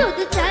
শুধু চা